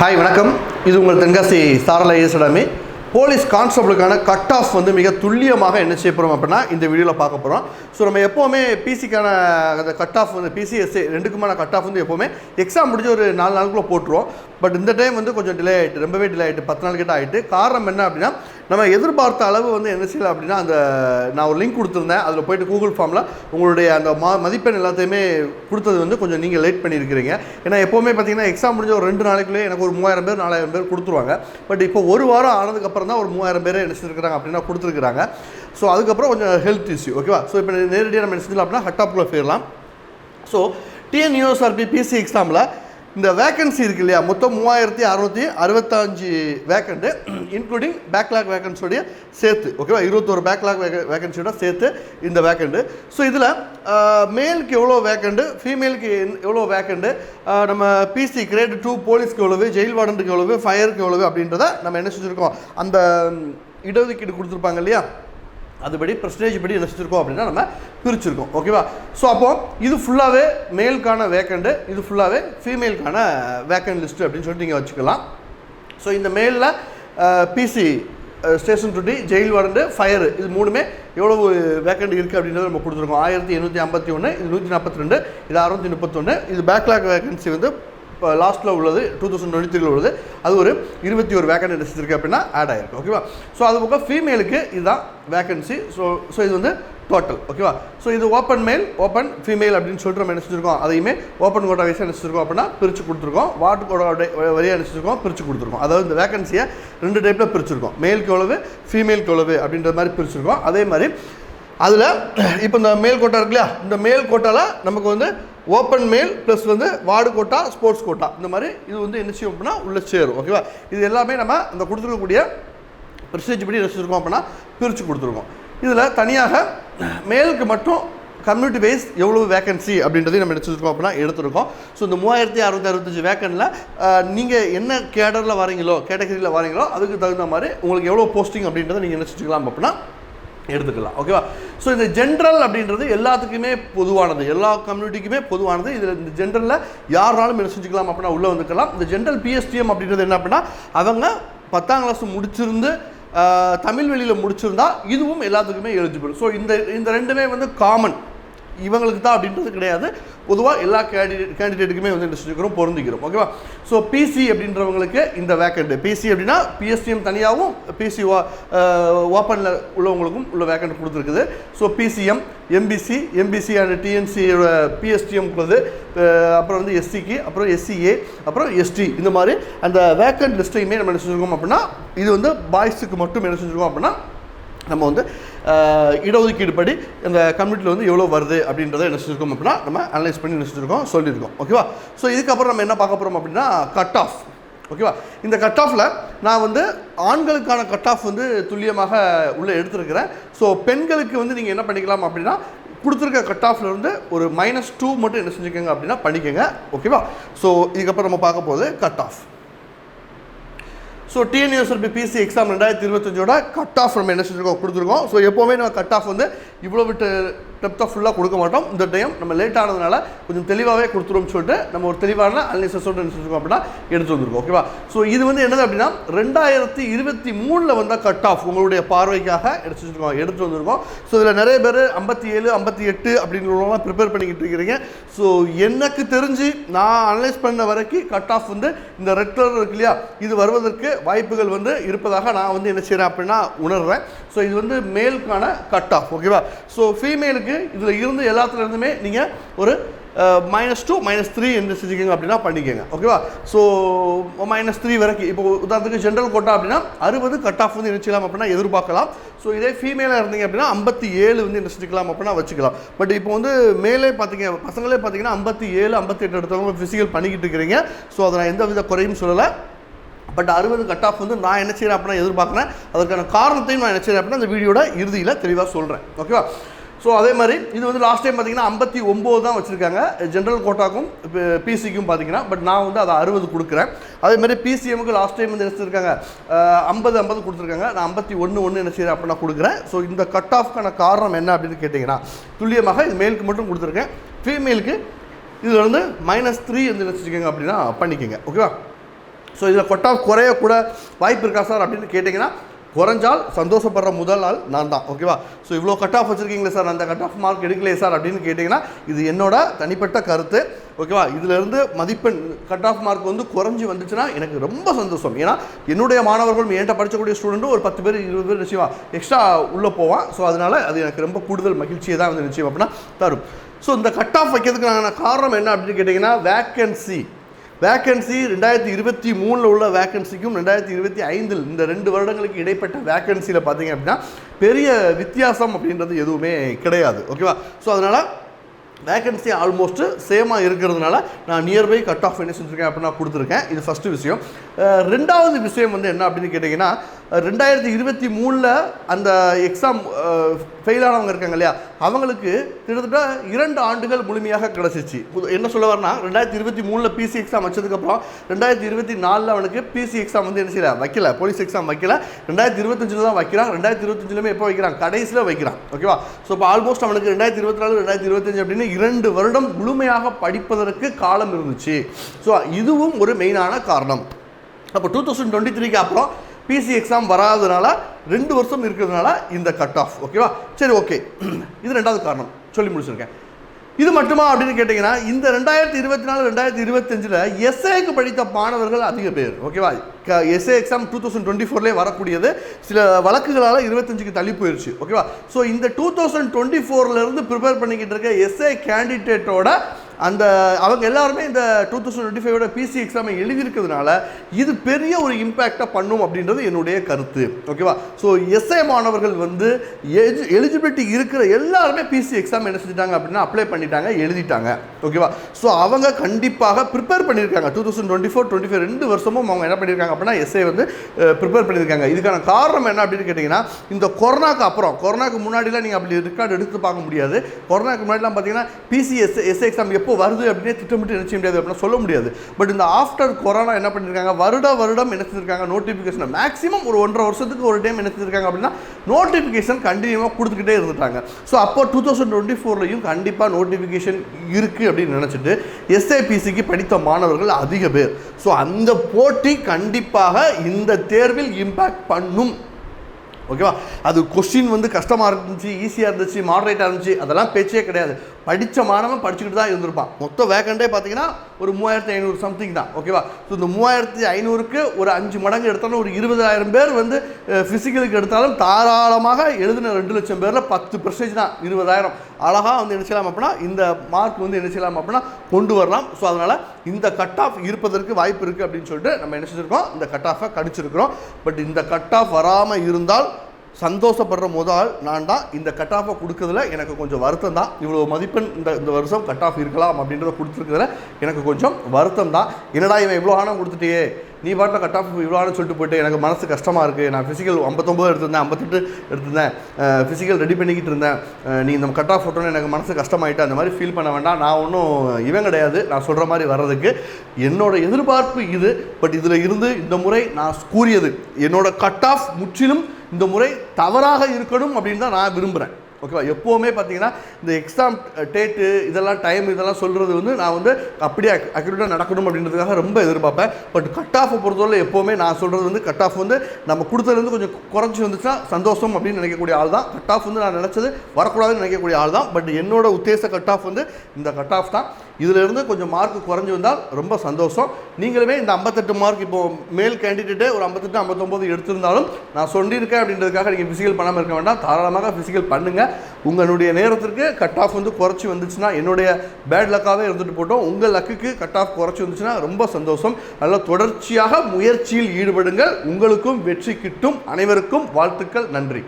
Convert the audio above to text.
Hi வணக்கம். இது உங்கள் தென்காசி சாரலா ஐஎஸ் போலீஸ் கான்ஸ்டபிளுக்கான கட் ஆஃப் வந்து மிக துல்லியமாக என்ன செய்ய போகிறோம் அப்படின்னா இந்த வீடியோவில் பார்க்க போகிறோம் ஸோ நம்ம எப்போவுமே பிசிக்கான அந்த கட் ஆஃப் வந்து பிசிஎஸ்சி ரெண்டுக்குமான கட் ஆஃப் வந்து எப்போவுமே எக்ஸாம் முடிஞ்சு ஒரு நாலு நாளுக்குள்ளே போட்டுருவோம். பட் இந்த டைம் வந்து கொஞ்சம் டிலே ஆகிட்டு ரொம்பவே டிலே ஆகிட்டு பத்து நாள் கிட்ட ஆகிட்டு காரணம் என்ன அப்படின்னா நம்ம எதிர்பார்த்த அளவு வந்து என்ன செய்யலாம் அப்படின்னா அந்த நான் ஒரு லிங்க் கொடுத்துருந்தேன். அதில் போயிட்டு கூகுள் ஃபார்மில் உங்களுடைய அந்த மா மதிப்பெண் எல்லாத்தையுமே கொடுத்தது வந்து கொஞ்சம் நீங்கள் லேட் பண்ணியிருக்கிறீங்க. ஏன்னா எப்போவுமே பார்த்தீங்கன்னா எக்ஸாம் முடிஞ்ச ஒரு ரெண்டு நாளைக்குள்ளே எனக்கு ஒரு மூவாயிரம் பேர் நாலாயிரம் பேர் கொடுத்துருவாங்க. பட் இப்போ ஒரு வாரம் ஆனதுக்கப்புறம் தான் ஒரு மூவாயிரம் பேர் என்ன செஞ்சுருக்காங்க அப்படின்னா கொடுத்துருக்குறாங்க. ஸோ அதுக்கப்புறம் கொஞ்சம் ஹெல்த் இஷ்யூ ஓகேவா ஸோ இப்போ நேரடியாக நம்ம என்ன செஞ்சலாம் அப்படின்னா ஹட்டாப்புக்குள்ளே போயிடலாம். ஸோ டிஎன்யூஎஸ்ஆர்பி பிசி எக்ஸாமில் இந்த வேக்கன்சி இருக்கு இல்லையா? மொத்தம் மூவாயிரத்தி அறநூற்றி அறுபத்தஞ்சு வேக்கண்ட்டு இன்க்ளூடிங் பேக்லாக் வேக்கன்சியோடைய சேர்த்து. ஓகேவா இருபத்தோரு பேக்லாக் வேக வேக்கன்சியோட சேர்த்து இந்த வேக்கண்ட்டு ஸோ இதில் மேலுக்கு எவ்வளோ வேக்கண்ட்டு ஃபீமேலுக்கு எவ்வளோ வேக்கண்ட்டு நம்ம பிசி கிரேட் டூ போலீஸ்க்கு எவ்வளவு ஜெயில் வார்டனுக்கு எவ்வளவு ஃபயருக்கு எவ்வளவு அப்படின்றத நம்ம என்ன செஞ்சுருக்கோம்? அந்த இடஒதுக்கீடு கொடுத்துருப்பாங்க இல்லையா? அதுபடி பர்சன்டேஜ் படி என்ன செஞ்சுருக்கோம் அப்படின்னா நம்ம பிரிச்சிருக்கோம். ஓகேவா ஸோ அப்போ இது ஃபுல்லாகவே மேலுக்கான வேக்கண்ட்டு இது ஃபுல்லாகவே ஃபீமேலுக்கான வேக்கண்ட் லிஸ்ட்டு அப்படின்னு சொல்லிட்டு நீங்கள் வச்சுக்கலாம். ஸோ இந்த மேலில் பிசி ஸ்டேஷன் டுட்டி ஜெயில் வாரண்டு ஃபயரு இது மூணுமே எவ்வளவு வேக்கண்ட் இருக்குது அப்படின்றத நம்ம கொடுத்துருக்கோம். ஆயிரத்தி எண்ணூற்றி ஐம்பத்தி ஒன்று இது நூற்றி நாற்பத்தி ரெண்டு இது அறுநூற்றி முப்பத்தொன்று இது பேக்லாக் வேகன்சி வந்து இப்போ லாஸ்ட்டில் உள்ளது டூ தௌசண்ட் டுவெண்ட்டி த்ரீல உள்ளது. அது ஒரு இருபத்தி ஒரு வேக்கன்ட் எடுத்துருக்கு அப்படின்னா ஆட் ஆயிருக்கு ஓகேவா ஸோ அது பக்கம் ஃபீமேலுக்கு இதுதான் வேக்கன்சி ஸோ ஸோ இது வந்து டோட்டல் ஓகேவா ஸோ இது ஓப்பன் மேல் ஓப்பன் ஃபீமேல் அப்படின்னு சொல்லிட்டு நம்ம நினச்சிருக்கோம் அதையுமே ஓப்பன் கோட்டா வைஸாக நினச்சிருக்கோம் அப்படின்னா பிரித்து கொடுத்துருக்கோம். வாட்டர் கோட்டா வழியாக நினச்சிருக்கோம் பிரித்து கொடுத்துருக்கோம். அதாவது இந்த வேகன்சியை ரெண்டு டைப்பில் பிரிச்சிருக்கோம். மேலுக்கு எவ்வளவு? ஃபீமேலுக்கு எவ்வளவு? அப்படின்ற மாதிரி பிரிச்சிருக்கோம். அதே மாதிரி அதில் இப்போ இந்த மேல் கோட்டா இருக்கு இல்லையா? இந்த மேல் கோட்டாவில் நமக்கு வந்து ஓப்பன் மெயில் ப்ளஸ் வந்து வார்டு கோட்டா ஸ்போர்ட்ஸ் கோட்டா. இந்த மாதிரி இது வந்து என்ன செய்யும் அப்படின்னா உள்ளே சேரும் ஓகேவா இது எல்லாமே நம்ம அந்த கொடுத்துருக்கக்கூடிய ப்ரிசேஜ் படி என்ன அப்படின்னா பிரித்து கொடுத்துருக்கோம். இதில் தனியாக மேலுக்கு மட்டும் கம்யூனிட்டி வைஸ் எவ்வளோ வேகன்சி அப்படின்றதையும் நம்ம நினச்சிருக்கோம் அப்படின்னா எடுத்திருக்கோம். ஸோ இந்த மூவாயிரத்தி அறுபத்தி அறுபத்தஞ்சு வேக்கனில் நீங்கள் என்ன கேடரில் வரீங்களோ கேட்டகரியில் வரீங்களோ அதுக்கு தகுந்த மாதிரி உங்களுக்கு எவ்வளோ போஸ்டிங் அப்படின்றத நீங்கள் நினச்சிக்கலாம் அப்படின்னா எடுத்துக்கலாம். ஓகேவா ஸோ இந்த ஜென்ரல் அப்படின்றது எல்லாத்துக்குமே பொதுவானது. எல்லா கம்யூனிட்டிக்குமே பொதுவானது. இதில் இந்த ஜென்ரலில் யாருனாலும் என்ன செஞ்சுக்கலாம் அப்படின்னா உள்ளே வந்துக்கலாம். இந்த ஜென்ரல் பிஎஸ்டிஎம் அப்படின்றது என்ன அப்படின்னா அவங்க பத்தாம் கிளாஸ் முடிச்சிருந்து தமிழ் வெளியில் முடிச்சிருந்தா இதுவும் எல்லாத்துக்குமே எலிஜிபிள் ஸோ இந்த இந்த ரெண்டுமே வந்து காமன் இவங்களுக்கு தான் அப்படின்றது கிடையாது. பொதுவாக எல்லா கேண்டிடேட் கேண்டிடேட்டுக்குமே வந்து என்ன செஞ்சுக்கிறோம் பொருந்திக்கிறோம். ஓகேவா ஸோ பிசி அப்படின்றவங்களுக்கு இந்த வேக்கண்ட் பிசி அப்படின்னா பிஎஸ்டிஎம் தனியாகவும் பிசி ஓப்பனில் உள்ளவங்களுக்கும் உள்ள வேக்கண்ட் கொடுத்துருக்குது. So BCM MBC MBC and டிஎன்சியோட PSTM உள்ளது அப்புறம் வந்து எஸ்சிக்கு அப்புறம் எஸ்சிஏ அப்புறம் எஸ்டி இந்த மாதிரி அந்த வேக்கண்ட் லிஸ்ட்டையுமே நம்ம என்ன செஞ்சுருக்கோம் அப்படின்னா இது வந்து பாய்ஸுக்கு மட்டும் என்ன செஞ்சுருக்கோம் அப்படின்னா நம்ம வந்து இடஒதுக்கீடு படி இந்த கம்யூனிட்டியில் வந்து எவ்வளோ வருது அப்படின்றத என்ன செஞ்சுருக்கோம் அப்படின்னா நம்ம அனலைஸ் பண்ணி என்ன செஞ்சுருக்கோம் சொல்லியிருக்கோம். ஓகேவா ஸோ இதுக்கப்புறம் நம்ம என்ன பார்க்க போகிறோம் அப்படின்னா கட் ஆஃப் ஓகேவா இந்த கட் ஆஃபில் நான் வந்து ஆண்களுக்கான கட் ஆஃப் வந்து துல்லியமாக உள்ளே எடுத்திருக்கிறேன். ஸோ பெண்களுக்கு வந்து நீங்கள் என்ன பண்ணிக்கலாம் அப்படின்னா கொடுத்துருக்க கட் ஆஃப்ல இருந்து ஒரு மைனஸ் டூ மட்டும் என்ன செஞ்சுக்கோங்க அப்படின்னா பண்ணிக்கோங்க. ஓகேவா ஸோ இதுக்கப்புறம் நம்ம பார்க்க போகுது cut off so TNUSLP PC exam ரெண்டாயிரத்தி இருபத்தஞ்சோட கட் ஆஃப் நம்ம என்ன செஞ்சுருக்கோம்? கொடுத்துருக்கோம். ஸோ எப்போவுமே நம்ம கட் ஆஃப் வந்து இவ்வளோ விட்டு டெப்த்தாக ஃபுல்லாக கொடுக்க மாட்டோம். இந்த டைம் நம்ம லேட் ஆனதுனால கொஞ்சம் தெளிவாகவே கொடுத்துருவோம்னு சொல்லிட்டு நம்ம ஒரு தெளிவான அனலிசஸோட என்ன செஞ்சுருக்கோம் அப்படின்னா எடுத்து வந்திருக்கோம் ஓகேவா ஸோ இது வந்து என்னது அப்படின்னா ரெண்டாயிரத்தி இருபத்தி மூணில் வந்த கட் ஆஃப் உங்களுடைய பார்வைக்காக எடுத்து வச்சுருக்கோம் எடுத்து வந்திருக்கோம். ஸோ இதில் நிறைய பேர் ஐம்பத்தி ஏழு ஐம்பத்தி எட்டு அப்படிங்கிறவங்களாம் ப்ரிப்பேர் பண்ணிக்கிட்டு இருக்கிறீங்க ஸோ எனக்கு தெரிஞ்சு நான் அனலைஸ் பண்ண வரைக்கும் கட் ஆஃப் வந்து இந்த ரெட் கலர் இருக்கு இல்லையா? இது வருவதற்கு வாய்ப்புகள் வந்து இருப்பதாக நான் வந்து என்ன செய்கிறேன் அப்படின்னா உணர்றேன். ஸோ இது வந்து மேலுக்கான கட் ஆஃப் ஓகேவா ஸோ ஃபீமேலுக்கு இதில் இருந்து எல்லாத்துலேருந்துமே நீங்கள் ஒரு மைனஸ் டூ மைனஸ் த்ரீ என்று செஞ்சுக்கோங்க அப்படின்னா பண்ணிக்கோங்க. ஓகேவா ஸோ மைனஸ் த்ரீ வரைக்கும். இப்போ உதாரணத்துக்கு ஜென்ரல் கோட்டா அப்படின்னா அறுபது கட் ஆஃப் வந்து இணைச்சிக்கலாம் அப்படின்னா எதிர்பார்க்கலாம். ஸோ இதே ஃபீமேலாக இருந்தீங்க அப்படின்னா ஐம்பத்தி ஏழு வந்து என்ன செஞ்சுக்கலாம் அப்படின்னா வச்சுக்கலாம். பட் இப்போ வந்து மேலே பார்த்தீங்க பசங்களே பார்த்தீங்கன்னா ஐம்பத்தி ஏழு ஐம்பத்தி எட்டு எடுத்தவங்க ஃபிசிக்கல் பண்ணிக்கிட்டு இருக்கிறீங்க. ஸோ அதை நான் எந்த வித குறையும் சொல்லலை. பட் அறுபது கட் ஆஃப் வந்து நான் என்ன செய்கிறேன் அப்படின்னா எதிர்பார்க்குறேன். அதற்கான காரணத்தையும் நான் என்ன செய்கிறேன் அப்படின்னா அந்த வீடியோட இறுதியில் தெளிவாக சொல்கிறேன் ஓகேவா ஸோ அதே மாதிரி இது வந்து லாஸ்ட் டைம் பார்த்தீங்கன்னா ஐம்பத்தி ஒம்பது தான் வச்சுருக்காங்க. ஜென்ரல் கோட்டாக்கும் பிசிக்கும் பார்த்தீங்கன்னா பட் நான் வந்து அதை அறுபது கொடுக்குறேன். அதே மாதிரி பிசிஎம்க்கு லாஸ்ட் டைம் வந்து எடுத்துருக்காங்க ஐம்பது ஐம்பது கொடுத்துருக்காங்க. நான் ஐம்பத்தி ஒன்று ஒன்று என்ன செய்கிறேன் அப்படின்னா கொடுக்குறேன். ஸோ இந்த கட் ஆஃப்க்கான காரணம் என்ன அப்படின்னு கேட்டிங்கன்னா துல்லியமாக இது மேலுக்கு மட்டும் கொடுத்துருக்கேன். ஃபீமேலுக்கு இதில் வந்து மைனஸ் த்ரீ வந்து வச்சுக்கோங்க அப்படின்னா பண்ணிக்கோங்க. ஓகேவா ஸோ இதில் கொட்டா குறையக்கூட வாய்ப்பு இருக்கா சார் அப்படின்னு கேட்டிங்கன்னா குறைஞ்சால் சந்தோஷப்படுற முதல் நாள் நான் தான் ஓகேவா ஸோ இவ்வளோ கட் ஆஃப் வச்சுருக்கீங்களே சார் அந்த கட் ஆஃப் மார்க் எடுக்கலையே சார் அப்படின்னு கேட்டிங்கன்னா இது என்னோட தனிப்பட்ட கருத்து ஓகேவா இதிலிருந்து மதிப்பெண் கட் ஆஃப் மார்க் வந்து குறைஞ்சி வந்துச்சுன்னா எனக்கு ரொம்ப சந்தோஷம். ஏன்னா என்னுடைய மாணவர்கள் என்கிட்ட படிக்கக்கூடிய ஸ்டூடெண்ட்டும் ஒரு பத்து பேர் இருபது பேர் நிச்சயம் எக்ஸ்ட்ரா உள்ளே போவான். ஸோ அதனால் அது எனக்கு ரொம்ப கூடுதல் மகிழ்ச்சியை தான் வந்து நிச்சயம் அப்படின்னா தரும். ஸோ இந்த கட் ஆஃப் வைக்கிறதுக்கான காரணம் என்ன அப்படின்னு கேட்டிங்கன்னா வேக்கன்சி வேக்கன்சி ரெண்டாயிரத்தி இருபத்தி மூணில் உள்ள வேக்கன்சிக்கும் ரெண்டாயிரத்தி இருபத்தி ஐந்தில் இந்த ரெண்டு வருடங்களுக்கு இடைப்பட்ட வேக்கன்சியில் பார்த்தீங்க அப்படின்னா பெரிய வித்தியாசம் அப்படின்றது எதுவுமே கிடையாது. ஓகேவா ஸோ அதனால் வேகன்சி ஆல்மோஸ்ட்டு சேமாக இருக்கிறதுனால நான் நியர்பை கட் ஆஃப் என்ன செஞ்சுருக்கேன் அப்படின்னா கொடுத்துருக்கேன். இது ஃபஸ்ட்டு விஷயம். ரெண்டாவது விஷயம் வந்து என்ன அப்படின்னு கேட்டிங்கன்னா ரெண்டாயிரத்தி இருபத்தி மூணில் அந்த எக்ஸாம் ஃபெயில் ஆனவங்க இருக்காங்க இல்லையா அவங்களுக்கு கிட்டத்தட்ட இரண்டு ஆண்டுகள் முழுமையாக கிடச்சிச்சு. என்ன சொல்ல வரனா ரெண்டாயிரத்தி இருபத்தி மூணில் பிசி எக்ஸாம் வச்சதுக்கப்புறம் ரெண்டாயிரத்தி இருபத்தி நாலில் அவனுக்கு பிசி எக்ஸாம் வந்து என்ன செய்யல வைக்கல போலீஸ் எக்ஸாம் வைக்கல. ரெண்டாயிரத்தி இருபத்தஞ்சில் தான் வைக்கிறான் ரெண்டாயிரத்தி இருபத்தஞ்சிலுமே எப்போ வைக்கிறான் கடைசியில் வைக்கிறான் ஓகேவா ஸோ இப்போ ஆல்மோஸ்ட் அவனுக்கு ரெண்டாயிரத்தி இருபத்தி நாலு ரெண்டாயிரத்தி இருபத்தஞ்சு அப்படின்னு இரண்டு வருடம் முழுமையாக படிப்பதற்கு காலம் இருந்துச்சு. ஸோ இதுவும் ஒரு மெயினான காரணம். அப்போ டூ தௌசண்ட் டுவெண்ட்டி த்ரீக்கு அப்புறம் பிசி எக்ஸாம் வராதனால ரெண்டு வருஷம் இருக்கிறதுனால இந்த கட் ஆஃப் ஓகேவா சரி ஓகே இது ரெண்டாவது காரணம். சொல்லி முடிச்சிருக்கேன். இது மட்டுமா அப்படின்னு கேட்டிங்கன்னா இந்த ரெண்டாயிரத்தி இருபத்தி நாலு ரெண்டாயிரத்தி இருபத்தஞ்சில் எஸ்ஏக்கு படித்த மாணவர்கள் அதிக பேர். ஓகேவா SA exam two thousand twenty ஃபோர்லேயே வரக்கூடியது. சில வழக்குகளால் இருபத்தஞ்சுக்கு தள்ளி போயிடுச்சு ஓகேவா ஸோ இந்த டூ தௌசண்ட் டுவெண்ட்டி ஃபோர்லேருந்து ப்ரிப்பேர் பண்ணிக்கிட்டு இருக்க எஸ்ஏ கேண்டிடேட்டோட அந்த அவங்க எல்லாருமே இந்த டூ தௌசண்ட் டுவெண்ட்டி ஃபைவோட பிசி எக்ஸாமை எழுதியிருக்கிறதுனால இது பெரிய ஒரு இம்பேக்டாக பண்ணும் அப்படின்றது என்னுடைய கருத்து. ஓகேவா ஸோ எஸ்ஐ மாணவர்கள் வந்து எலிஜிபிலிட்டி இருக்கிற எல்லாருமே பிசி எக்ஸாம் என்ன செஞ்சுட்டாங்க அப்படின்னா அப்ளை பண்ணிட்டாங்க எழுதிட்டாங்க. ஓகேவா ஸோ அவங்க கண்டிப்பாக ப்ரிப்பேர் பண்ணியிருக்காங்க. Two thousand twenty four twenty five ரெண்டு வருஷமும் அவங்க என்ன பண்ணியிருக்காங்க அப்படின்னா எஸ்ஐ வந்து ப்ரிப்பேர் பண்ணியிருக்காங்க. இதுக்கான காரணம் என்ன அப்படின்னு கேட்டிங்கன்னா இந்த கொரோனாக்கு அப்புறம் கொரோனாக்கு முன்னாடிலாம் நீங்கள் அப்படி ரெக்கார்டு எடுத்து பார்க்க முடியாது. கொரோனாக்கு முன்னாடிலாம் பார்த்தீங்கன்னா பிசிஎஸ் எஸ்ஐ எக்ஸாம் எப்போ வருது அப்படின்னே திட்டமிட்டு நினைச்ச முடியாது அப்படின்னு சொல்ல முடியாது. பட் இந்த ஆஃப்டர் கொரோனா என்ன பண்ணியிருக்காங்க வருட வருடம் என்ன செஞ்சிருக்காங்க? நோட்டிஃபிகேஷன் மேக்ஸிமம் ஒரு ஒன்றரை வருஷத்துக்கு ஒரு டைம் என்ன செஞ்சிருக்காங்க அப்படின்னா நோட்டிஃபிகேஷன் கண்டினியூவாக கொடுத்துக்கிட்டே இருந்துட்டாங்க. ஸோ அப்போ டூ தௌசண்ட் டுவெண்ட்டி ஃபோர்லையும் கண்டிப்பாக நோட்டிஃபிகேஷன் இருக்குது அப்படின்னு நினச்சிட்டு எஸ்ஐபிசிக்கு படித்த மாணவர்கள் அதிக பேர். ஸோ அந்த போட்டி கண்டிப்பாக இந்த தேர்வில் இம்பேக்ட் பண்ணும். ஓகேவா? அது கொஸ்டின் வந்து கஷ்டமாக இருந்துச்சு ஈஸியாக இருந்துச்சு மாடரேட்டாக இருந்துச்சு அதெல்லாம் பேச்சே கிடையாது. படித்த மாணவன் படிச்சுக்கிட்டு தான் இருந்திருப்பான். மொத்த வேக்கண்டே பார்த்தீங்கன்னா ஒரு மூவாயிரத்தி ஐநூறு சம்திங் தான் ஓகேவா ஸோ இந்த மூவாயிரத்தி ஐநூறுக்கு ஒரு அஞ்சு மடங்கு எடுத்தாலும் ஒரு இருபதாயிரம் பேர் வந்து ஃபிசிக்கலுக்கு எடுத்தாலும் தாராளமாக எழுதின ரெண்டு லட்சம் பேரில் பத்து பர்சன்டேஜ் தான் இருபதாயிரம். அழகாக வந்து என்ன செய்யலாம் அப்படின்னா இந்த மார்க் வந்து என்ன செய்யலாம் அப்படின்னா கொண்டு வரலாம். ஸோ அதனால் இந்த கட் ஆஃப் இருப்பதற்கு வாய்ப்பு இருக்குது அப்படின்னு சொல்லிட்டு நம்ம என்ன செஞ்சுருக்கோம்? இந்த கட் ஆஃபை கடிச்சிருக்கிறோம். பட் இந்த கட் ஆஃப் வராமல் இருந்தால் சந்தோஷப்படுற முதல் நான் தான் இந்த கட் ஆஃபை கொடுக்கறதுல எனக்கு கொஞ்சம் வருத்தம் தான். இவ்வளோ மதிப்பெண் இந்த இந்த வருஷம் கட் ஆஃப் இருக்கலாம் அப்படின்றத கொடுத்துருக்கிறதுல எனக்கு கொஞ்சம் வருத்தம் தான். என்னடா இவன் இவ்வளோ ஆனம் கொடுத்துட்டியே? நீ பாட்டில் கட் ஆஃப் இவ்வளோ ஆனம் சொல்லிட்டு போயிட்டு எனக்கு மனசு கஷ்டமாக இருக்குது நான் ஃபிசிக்கல் ஐம்பத்தொம்பது எடுத்திருந்தேன் ஐம்பத்தெட்டு எடுத்திருந்தேன். ஃபிசிக்கல் ரெடி பண்ணிக்கிட்டு இருந்தேன். நீ இந்த கட் ஆஃப் ஃபோட்டோன்னு எனக்கு மனசு கஷ்டமாயிட்டு? அந்த மாதிரி ஃபீல் பண்ண வேண்டாம். நான் ஒன்றும் இவன் கிடையாது. நான் சொல்கிற மாதிரி வர்றதுக்கு என்னோட எதிர்பார்ப்பு இது. பட் இதில் இருந்து இந்த முறை நான் கூறியது என்னோட கட் ஆஃப் முற்றிலும் இந்த முறை தவறாக இருக்கணும் அப்படின்னு தான் நான் விரும்புகிறேன் ஓகேவா எப்போவுமே பார்த்தீங்கன்னா இந்த எக்ஸாம் டேட்டு இதெல்லாம் டைம் இதெல்லாம் சொல்கிறது வந்து நான் வந்து அப்படியே அக்யூரேட்டாக நடக்கணும் அப்படின்றதுக்காக ரொம்ப எதிர்பார்ப்பேன். பட் கட் ஆஃபை பொறுத்தவரை எப்போவுமே நான் சொல்கிறது வந்து கட் ஆஃப் வந்து நம்ம கொடுத்ததுலேருந்து கொஞ்சம் குறைஞ்சி வந்துச்சுன்னா சந்தோஷம் அப்படின்னு நினைக்கக்கூடிய ஆள் தான். கட் ஆஃப் வந்து நான் நினச்சது வரக்கூடாதுன்னு நினைக்கக்கூடிய ஆள் தான். பட் என்னோட உத்தேச கட் ஆஃப் வந்து இந்த கட் ஆஃப் தான். இதிலிருந்து கொஞ்சம் மார்க் குறைஞ்சி வந்தால் ரொம்ப சந்தோஷம். நீங்களுமே இந்த ஐம்பத்தெட்டு மார்க் இப்போ மேல் கேண்டிடேட்டே ஒரு ஐம்பத்தெட்டு ஐம்பத்தொம்போது எடுத்திருந்தாலும் நான் சொல்லியிருக்கேன் அப்படின்றதுக்காக நீங்கள் ஃபிசிக்கல் பண்ணாமல் இருக்க வேண்டாம். தாராளமாக ஃபிசிக்கல் பண்ணுங்கள் உங்களுடைய நேரத்திற்கு கட் ஆஃப் வந்து குறைச்சி வந்துச்சுன்னா என்னுடைய பேட் லக்காகவே இருந்துட்டு போட்டோம். உங்கள் லக்குக்கு கட் ஆஃப் குறைச்சி வந்துச்சுன்னா ரொம்ப சந்தோஷம். நல்லா தொடர்ச்சியாக முயற்சியில் ஈடுபடுங்கள். உங்களுக்கும் வெற்றி கிட்டும். அனைவருக்கும் வாழ்த்துக்கள். நன்றி.